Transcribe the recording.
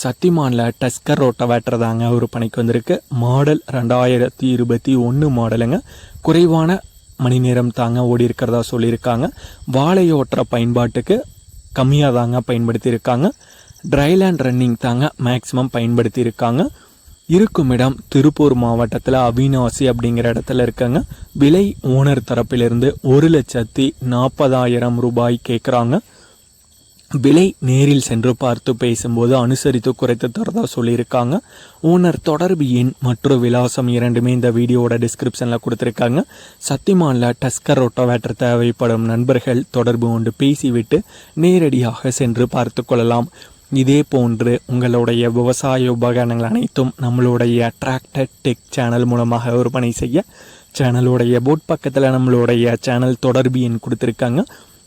சத்திமானில் tusker ரோட்டை தாங்க ஒரு பணிக்கு வந்திருக்கு. மாடல் ரெண்டாயிரத்தி இருபத்தி ஒன்று மாடலுங்க. குறைவான மணி நேரம் தாங்க ஓடி இருக்கிறதா சொல்லியிருக்காங்க. வாழை ஓட்டுற பயன்பாட்டுக்கு கம்மியாக தாங்க பயன்படுத்தியிருக்காங்க. ட்ரைலேண்ட் ரன்னிங் தாங்க மேக்ஸிமம் பயன்படுத்தியிருக்காங்க. இருக்கும் இடம் திருப்பூர் மாவட்டத்தில் அவினாசி அப்படிங்கிற இடத்துல இருக்காங்க. விலை ஓனர் தரப்பிலிருந்து ஒரு லட்சத்தி நாற்பதாயிரம் ரூபாய் கேட்குறாங்க விலை நேரில் சென்று பார்த்து பேசும்போது அனுசரித்து குறைத்து தரதா சொல்லியிருக்காங்க. ஓனர் தொடர்பு எண் மற்றும் விலாசம் இரண்டுமே இந்த வீடியோட டிஸ்கிரிப்ஷனில் கொடுத்துருக்காங்க. சத்திமானில் டஸ்கர் ரொட்டோவேட்டர் தேவைப்படும் நண்பர்கள் தொடர்பு கொண்டு பேசிவிட்டு நேரடியாக சென்று பார்த்து கொள்ளலாம். இதே போன்று உங்களுடைய விவசாய உபகரணங்கள் அனைத்தும் நம்மளுடைய டிராக்டர் டெக் சேனல் மூலமாக விற்பனை செய்ய சேனலுடைய போட் பக்கத்தில் நம்மளுடைய சேனல் தொடர்பு எண் கொடுத்துருக்காங்க.